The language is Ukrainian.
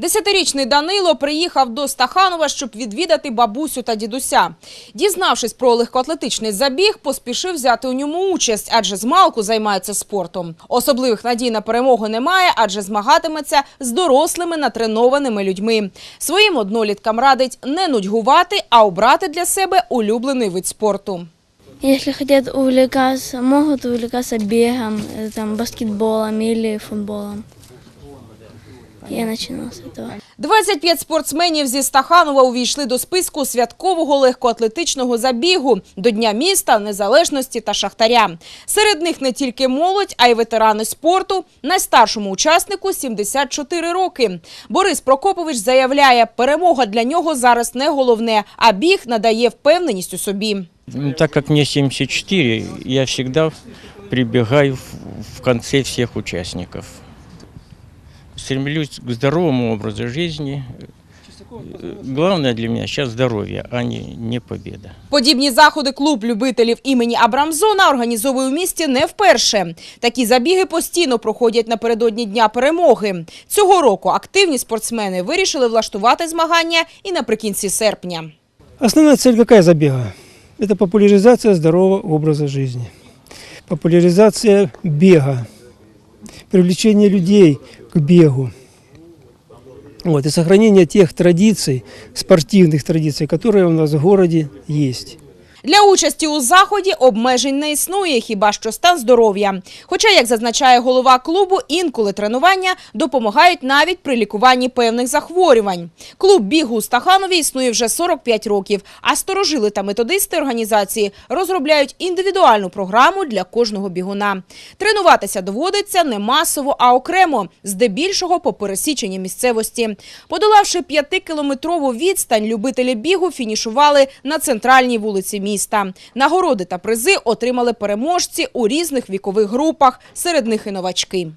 Десятирічний Данило приїхав до Стаханова, щоб відвідати бабусю та дідуся. Дізнавшись про легкоатлетичний забіг, поспішив взяти у ньому участь, адже змалку займається спортом. Особливих надій на перемогу немає, адже змагатиметься з дорослими натренованими людьми. Своїм одноліткам радить не нудьгувати, а обрати для себе улюблений вид спорту. Если хотят увлекаться, могут увлекаться бегом, э, там, баскетболом или футболом. Я начинала с этого. 25 спортсменів зі Стаханова увійшли до списку святкового легкоатлетичного забігу до Дня міста, незалежності та шахтаря. Серед них не тільки молодь, а й ветерани спорту. Найстаршому учаснику 74 роки. Борис Прокопович заявляє, перемога для нього зараз не головне, а біг надає впевненість у собі. Ну, Так как мне 74, я всегда прибегаю в- в конце всех участников. Стремлюсь к здоровому образу жизни. Главное для меня сейчас здоровье, а не, не победа. Подібні заходи клуб любителів імені Абрамзона організовує у місті не вперше. Такі забіги постійно проходять напередодні Дня перемоги. Цього року активні спортсмени вирішили влаштувати змагання і наприкінці серпня. Основная цель какая забега? Это популяризация здорового образа жизни. Популяризация бега. Привлечение людей к бегу. Вот, и сохранение тех традиций, спортивных традиций, которые у нас в городе есть. Для участі у заході обмежень не існує, хіба що стан здоров'я. Хоча, як зазначає голова клубу, інколи тренування допомагають навіть при лікуванні певних захворювань. Клуб бігу у Стаханові існує вже 45 років, а старожили та методисти організації розробляють індивідуальну програму для кожного бігуна. Тренуватися доводиться не масово, а окремо, здебільшого по пересіченні місцевості. Подолавши п'ятикілометрову відстань, любителі бігу фінішували на центральній вулиці міста. Нагороди та призи отримали переможці у різних вікових групах, серед них і новачки.